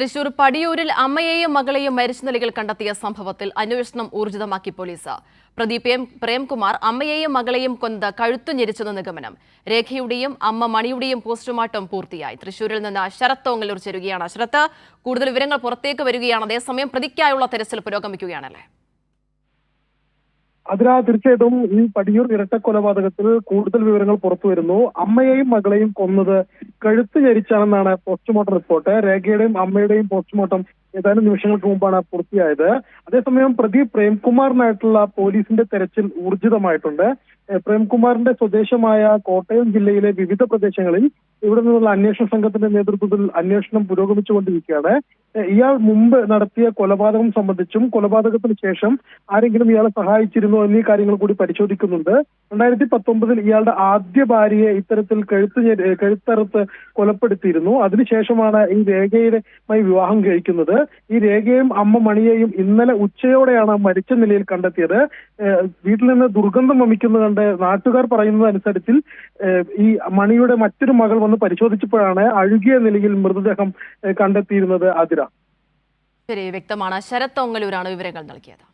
തൃശൂർ പടിയൂരിൽ അമ്മയെയും മകളെയും മരിച്ച നിലയിൽ കണ്ടെത്തിയ സംഭവത്തിൽ അന്വേഷണം ഊർജിതമാക്കി പോലീസ്. പ്രതി പ്രേംകുമാർ അമ്മയെയും മകളെയും കൊന്ന് കഴുത്തു ഞെരിച്ചെന്ന നിഗമനം. രേഖയുടെയും അമ്മ മണിയുടെയും പോസ്റ്റ്മോർട്ടം പൂർത്തിയായി. തൃശൂരിൽ നിന്ന് ശരത് തോങ്ങലൂർ ചേരുകയാണ്. ശരത്ത് കൂടുതൽ വിവരങ്ങൾ പുറത്തേക്ക് വരികയാണ്. അതേസമയം പ്രതിക്കായുള്ള തെരച്ചിൽ പുരോഗമിക്കുകയാണല്ലേ? അതിനാ തീർച്ചയായിട്ടും ഈ പടിയൂർ ഇരട്ട കൊലപാതകത്തിൽ കൂടുതൽ വിവരങ്ങൾ പുറത്തു വരുന്നു. അമ്മയെയും മകളെയും കൊന്നത് കഴുത്ത് ചരിച്ചാണെന്നാണ് പോസ്റ്റ്മോർട്ടം റിപ്പോർട്ട് രേഖയുടെയും അമ്മയുടെയും പോസ്റ്റ്മോർട്ടം ഏതാനും നിമിഷങ്ങൾക്ക് മുമ്പാണ് പൂർത്തിയായത്. അതേസമയം പ്രതി പ്രേംകുമാറിനായിട്ടുള്ള പോലീസിന്റെ തെരച്ചിൽ ഊർജിതമായിട്ടുണ്ട്. പ്രേംകുമാറിന്റെ സ്വദേശമായ കോട്ടയം ജില്ലയിലെ വിവിധ പ്രദേശങ്ങളിൽ ഇവിടെ നിന്നുള്ള അന്വേഷണ സംഘത്തിന്റെ നേതൃത്വത്തിൽ അന്വേഷണം പുരോഗമിച്ചുകൊണ്ടിരിക്കുകയാണ്. ഇയാൾ മുമ്പ് നടത്തിയ കൊലപാതകം സംബന്ധിച്ചും കൊലപാതകത്തിന് ശേഷം ആരെങ്കിലും ഇയാളെ സഹായിച്ചിരുന്നോ എന്നീ കാര്യങ്ങൾ കൂടി പരിശോധിക്കുന്നുണ്ട്. രണ്ടായിരത്തി പത്തൊമ്പതിൽ ഇയാളുടെ ആദ്യ ഭാര്യയെ ഇത്തരത്തിൽ കഴുത്ത് കഴുത്തറുത്ത് കൊലപ്പെടുത്തിയിരുന്നു. അതിനുശേഷമാണ് ഈ രേഖയുമായി വിവാഹം കഴിക്കുന്നത്. ഈ രേഖയും അമ്മ മണിയെയും ഇന്നലെ ഉച്ചയോടെയാണ് മരിച്ച നിലയിൽ കണ്ടെത്തിയത്. വീട്ടിൽ നിന്ന് ദുർഗന്ധം വമിക്കുന്നത് കണ്ട് നാട്ടുകാർ പറയുന്നത് അനുസരിച്ചിൽ ഈ മണിയുടെ മറ്റൊരു മകൾ വന്ന് പരിശോധിച്ചപ്പോഴാണ് അഴുകിയ നിലയിൽ മൃതദേഹം കണ്ടെത്തിയിരുന്നത് അതിര ശരി വ്യക്തമാണ് ശരത് തൊങ്ങലൂരാണ് വിവരങ്ങൾ നൽകിയത്.